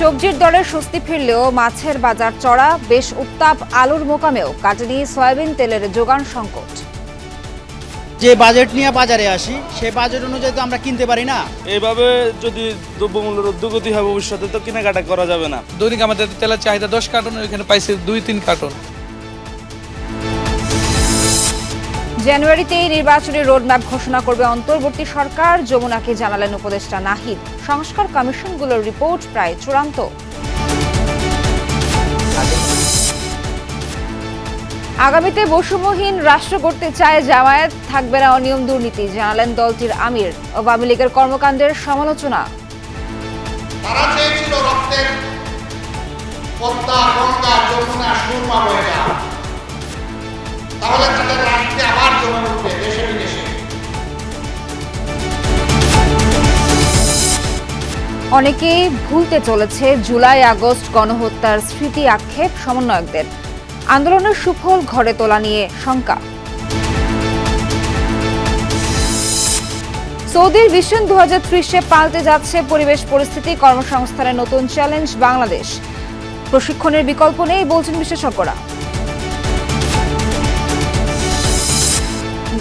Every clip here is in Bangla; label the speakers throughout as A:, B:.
A: সবজির দরে স্বস্তি ফিরলেও মাছের বাজার চড়া বেশ উত্তাপ আলুর মোকামেও কাটেনি সয়াবিন তেলের যোগান সংকট।
B: যে বাজেট নিয়ে বাজারে আসি সে বাজেট অনুযায়ী তো আমরা কিনতে পারি না।
C: এইভাবে যদি দ্রব্যমূল্যের উদ্যোগতি হয় ভবিষ্যতে তো কেনাকাটা করা যাবে না।
D: দৈনিক আমাদের তেলের চাহিদা দশ কার্টন ওইখানে পাইছে দুই তিন কার্টন।
A: জানুয়ারিতেই নির্বাচনী রোডম্যাপ ঘোষণা করবে অন্তর্বর্তী সরকার। যমুনাকে জানালেন উপদেষ্টা নাহিদ। সংস্কার কমিশনগুলোর রিপোর্ট প্রায় চূড়ান্ত। আগামীতে বৈষম্যহীন রাষ্ট্র করতে চায় জামায়াত, থাকবে না অনিয়ম দুর্নীতি, জানালেন দলটির আমির। আওয়ামী লীগের কর্মকাণ্ডের সমালোচনা।
E: তাহলে তাদের
A: অনেকেই ভুলতে চলেছে জুলাই আগস্ট গণহত্যার স্মৃতি আক্ষেপ সমন্বয়কদের। আন্দোলনের সুফল ঘরে তোলা নিয়ে শঙ্কা। সৌদির ভিশন দু হাজার পাল্টে যাচ্ছে পরিবেশ পরিস্থিতি কর্মসংস্থানের নতুন চ্যালেঞ্জ বাংলাদেশ। প্রশিক্ষণের বিকল্প নেই বলছেন বিশেষজ্ঞরা।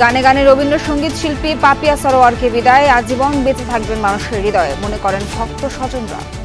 A: গানে গানে রবীন্দ্রসঙ্গীত শিল্পী পাপিয়া সরোয়ারকে বিদায়। আজীবন বেঁচে থাকবেন মানুষের হৃদয়ে। মনে করেন ভক্ত স্বজনরা।